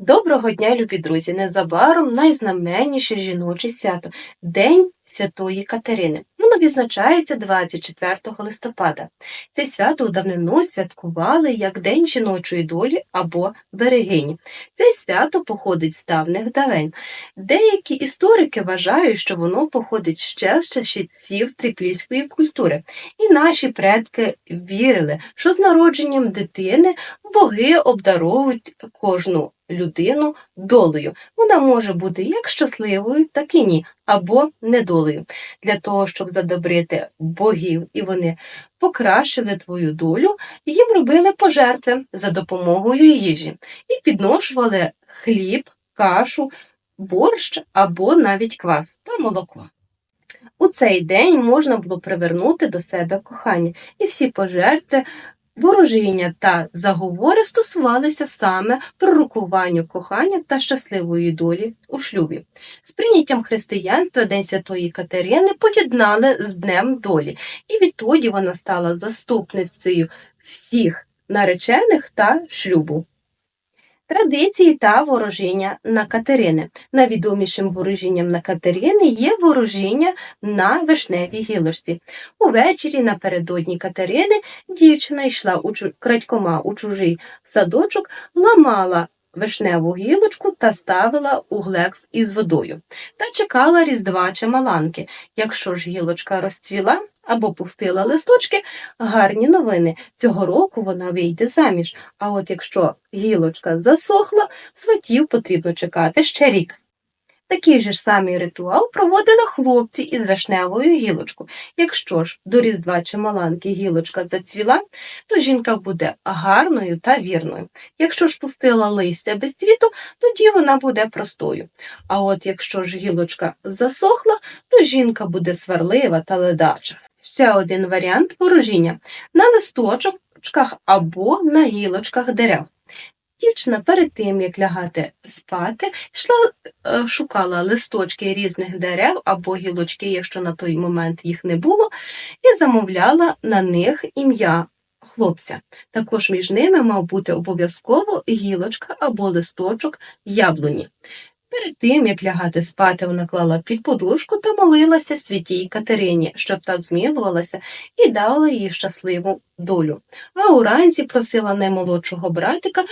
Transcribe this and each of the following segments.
Доброго дня, любі друзі! Незабаром найзнаменніше жіноче свято День Святої Катерини. Воно відзначається 24 листопада. Це свято у давнину святкували як День жіночої долі або берегині. Це свято походить з давних давен. Деякі історики вважають, що воно походить ще з часів трипільської культури. І наші предки вірили, що з народженням дитини боги обдаровують кожну людину долею. Вона може бути як щасливою, так і ні, або недолею. Для того, щоб задобрити богів і вони покращили твою долю, їм робили пожертви за допомогою їжі і підношували хліб, кашу, борщ або навіть квас та молоко. У цей день можна було привернути до себе кохання, і всі пожертви Ворожіння та заговори стосувалися саме пророкуванню кохання та щасливої долі у шлюбі. З прийняттям християнства День Святої Катерини поєднали з Днем долі, і відтоді вона стала заступницею всіх наречених та шлюбу. Традиції та ворожіння на Катерини. Найвідомішим ворожінням на Катерини є ворожіння на вишневій гілочці. Увечері напередодні Катерини дівчина йшла у чу... крадькома у чужий садочок, ламала вишневу гілочку та ставила у глекс із водою та чекала різдва чи маланки. Якщо ж гілочка розцвіла, або пустила листочки, гарні новини. Цього року вона вийде заміж. А от якщо гілочка засохла, сватів потрібно чекати ще рік. Такий же ж самий ритуал проводили хлопці із вишневою гілочкою. Якщо ж до різдва чи маланки гілочка зацвіла, то жінка буде гарною та вірною. Якщо ж пустила листя без цвіту, тоді вона буде простою. А от якщо ж гілочка засохла, то жінка буде сварлива та ледача. Ще один варіант ворожіння на листочках або на гілочках дерев. Дівчина перед тим, як лягати спати, йшла, е, шукала листочки різних дерев або гілочки, якщо на той момент їх не було, і замовляла на них ім'я хлопця. Також між ними мав бути обов'язково гілочка або листочок яблуні. Перед тим, як лягати спати, вона клала під подушку та молилася святій Катерині, щоб та змілувалася і дала їй щасливу долю. А уранці просила наймолодшого братика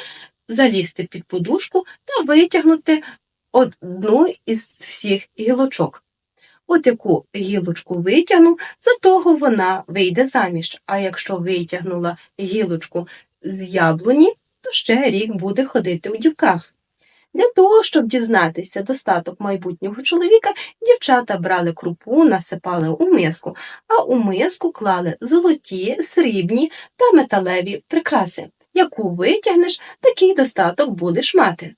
залізти під подушку та витягнути одну із всіх гілочок. От яку гілочку витягнув, за того вона вийде заміж. А якщо витягнула гілочку з яблуні, то ще рік буде ходити у дівках. Для того, щоб дізнатися достаток майбутнього чоловіка, дівчата брали крупу, насипали у миску, а у миску клали золоті, срібні та металеві прикраси. Яку витягнеш, такий достаток будеш мати.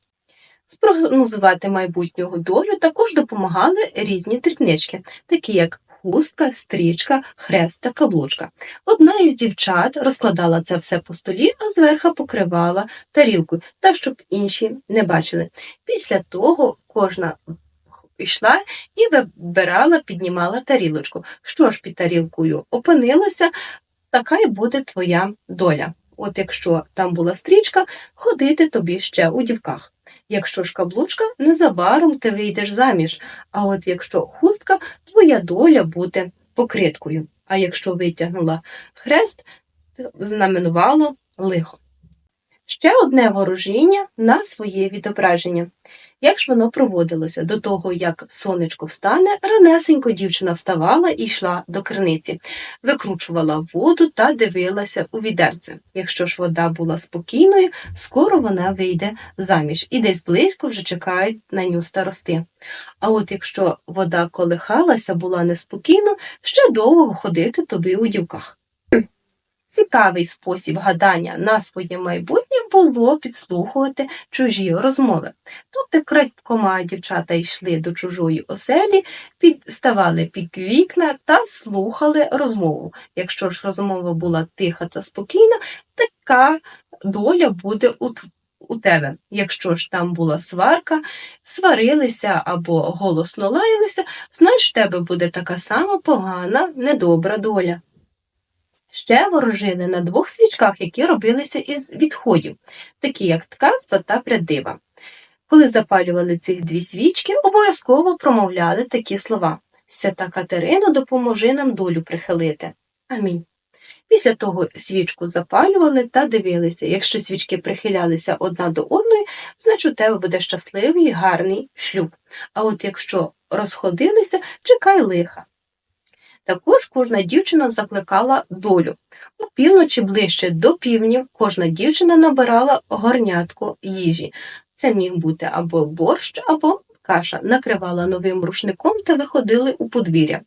Спрогнозувати майбутнього долю також допомагали різні дрібнички, такі як хустка, стрічка, хрест та каблучка. Одна із дівчат розкладала це все по столі, а зверху покривала тарілкою, так щоб інші не бачили. Після того кожна йшла і вибирала, піднімала тарілочку. Що ж під тарілкою опинилося, така й буде твоя доля. От якщо там була стрічка, ходити тобі ще у дівках. Якщо ж каблучка, незабаром ти вийдеш заміж, а от якщо хустка, твоя доля буде покриткою. А якщо витягнула хрест, знаменувало лихо. Ще одне ворожіння на своє відображення. Як ж воно проводилося? До того, як сонечко встане, ранесенько дівчина вставала і йшла до криниці, викручувала воду та дивилася у відерце. Якщо ж вода була спокійною, скоро вона вийде заміж і десь близько вже чекають на ню старости. А от якщо вода колихалася, була неспокійно, ще довго ходити тобі у дівках. Цікавий спосіб гадання на своє майбутнє було підслухувати чужі розмови. Тобто крадькома дівчата йшли до чужої оселі, підставали під вікна та слухали розмову. Якщо ж розмова була тиха та спокійна, така доля буде у у тебе. Якщо ж там була сварка, сварилися або голосно лаялися, значить в тебе буде така сама погана, недобра доля. Ще ворожили на двох свічках, які робилися із відходів, такі як ткацтво та прядива. Коли запалювали цих дві свічки, обов'язково промовляли такі слова Свята Катерино, допоможи нам долю прихилити. Амінь. Після того свічку запалювали та дивилися. Якщо свічки прихилялися одна до одної, значить у тебе буде щасливий, гарний шлюб. А от якщо розходилися, чекай лиха. Також кожна дівчина закликала долю. У півночі ближче до півнів кожна дівчина набирала горнятку їжі. Це міг бути або борщ, або каша. Накривала новим рушником та виходили у подвір'я.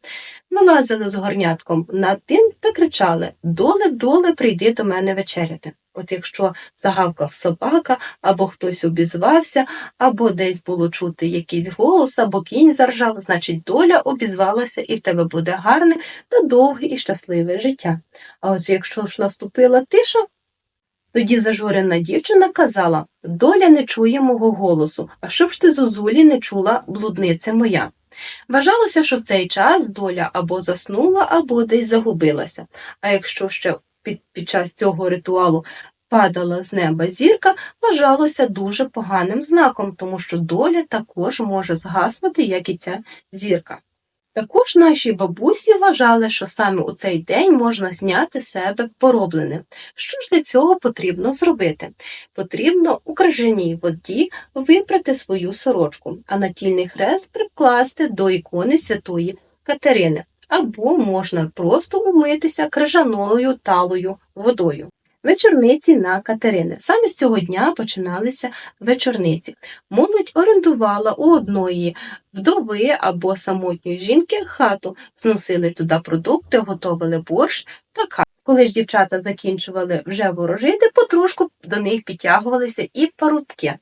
Вилазили з горнятком на тин та кричали Доле, доле, прийди до мене вечеряти. От якщо загавкав собака, або хтось обізвався, або десь було чути якийсь голос, або кінь заржав, значить доля обізвалася, і в тебе буде гарне та довге і щасливе життя. А от якщо ж наступила тиша, тоді зажурена дівчина казала Доля не чує мого голосу, а щоб ж ти зозулі не чула, блудниця моя. Вважалося, що в цей час доля або заснула, або десь загубилася. А якщо ще під, під час цього ритуалу падала з неба зірка, вважалося дуже поганим знаком, тому що доля також може згаснути, як і ця зірка. Також наші бабусі вважали, що саме у цей день можна зняти себе пороблене. Що ж для цього потрібно зробити? Потрібно у крижаній воді випрати свою сорочку, а натільний хрест прикласти до ікони святої Катерини, або можна просто умитися крижаною талою водою. Вечорниці на Катерини. Саме з цього дня починалися вечорниці. Молодь орендувала у одної вдови або самотньої жінки хату, зносили туди продукти, готували борщ та кашу. Коли ж дівчата закінчували вже ворожити, потрошку до них підтягувалися і парубки.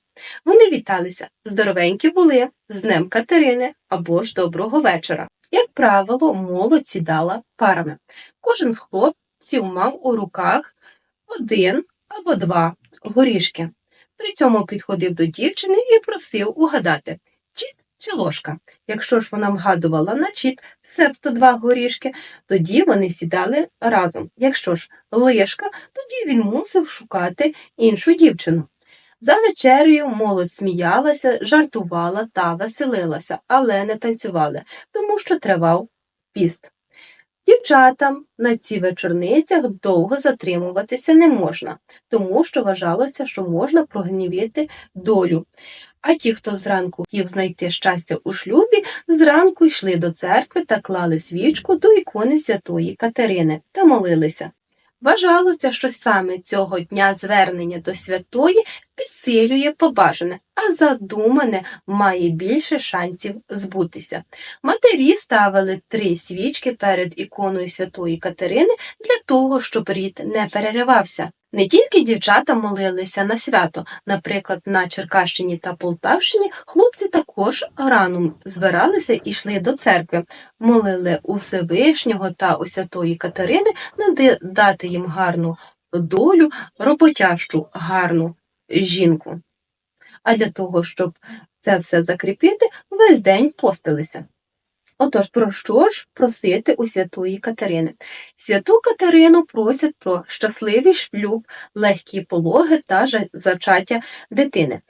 Вони віталися здоровенькі були з Днем Катерини або ж доброго вечора. Як правило, молодь сідала парами. Кожен з хлопців мав у руках один або два горішки. При цьому підходив до дівчини і просив угадати, чіт чи ложка. Якщо ж вона вгадувала на чіт, себто два горішки, тоді вони сідали разом. Якщо ж лишка, тоді він мусив шукати іншу дівчину. За вечерею молодь сміялася, жартувала та веселилася, але не танцювали, тому що тривав піст. Дівчатам на ці вечорницях довго затримуватися не можна, тому що вважалося, що можна прогнівити долю. А ті, хто зранку хотів знайти щастя у шлюбі, зранку йшли до церкви та клали свічку до ікони святої Катерини та молилися. Вважалося, що саме цього дня звернення до святої підсилює побажане, а задумане має більше шансів збутися. Матері ставили три свічки перед іконою святої Катерини для того, щоб рід не переривався. Не тільки дівчата молилися на свято, наприклад, на Черкащині та Полтавщині хлопці також рано збиралися і йшли до церкви, молили у Всевишнього та у Святої Катерини дати їм гарну долю, роботящу гарну жінку. А для того, щоб це все закріпити, весь день постилися. Отож, про що ж просити у святої Катерини? Святу Катерину просять про щасливий шлюб, легкі пологи та зачаття дитини.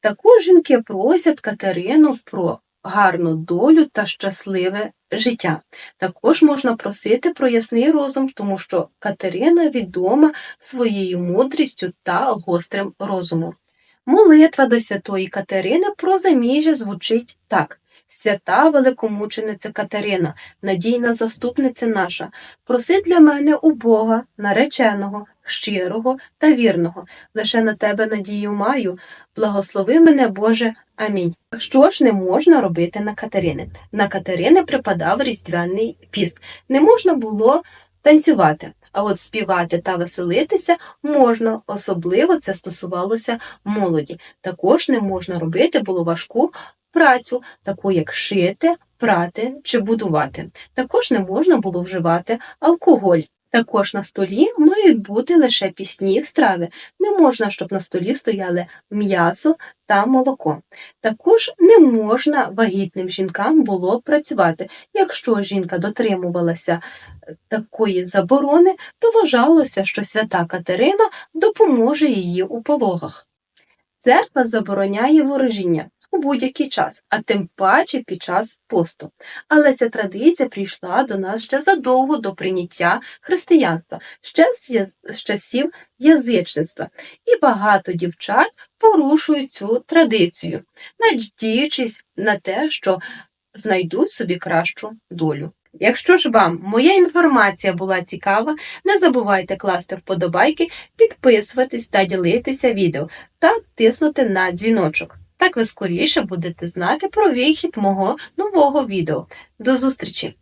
Також жінки просять Катерину про гарну долю та щасливе життя. Також можна просити про ясний розум, тому що Катерина відома своєю мудрістю та гострим розумом. Молитва до святої Катерини про заміжжя звучить так. Свята великомучениця Катерина, надійна заступниця наша, проси для мене у Бога, нареченого, щирого та вірного. Лише на тебе надію маю. Благослови мене, Боже. Амінь. Що ж не можна робити на Катерини? На Катерини припадав різдвяний піст. Не можна було танцювати. А от співати та веселитися можна, особливо це стосувалося молоді. Також не можна робити було важку працю, таку як шити, прати чи будувати. Також не можна було вживати алкоголь. Також на столі мають бути лише пісні страви. Не можна, щоб на столі стояли м'ясо та молоко. Також не можна вагітним жінкам було працювати. Якщо жінка дотримувалася е, такої заборони, то вважалося, що свята Катерина допоможе її у пологах. Церква забороняє ворожіння у будь-який час, а тим паче під час посту. Але ця традиція прийшла до нас ще задовго до прийняття християнства, ще з, часів язичництва. І багато дівчат порушують цю традицію, надіючись на те, що знайдуть собі кращу долю. Якщо ж вам моя інформація була цікава, не забувайте класти вподобайки, підписуватись та ділитися відео та тиснути на дзвіночок. Так ви скоріше будете знати про вихід мого нового відео. До зустрічі!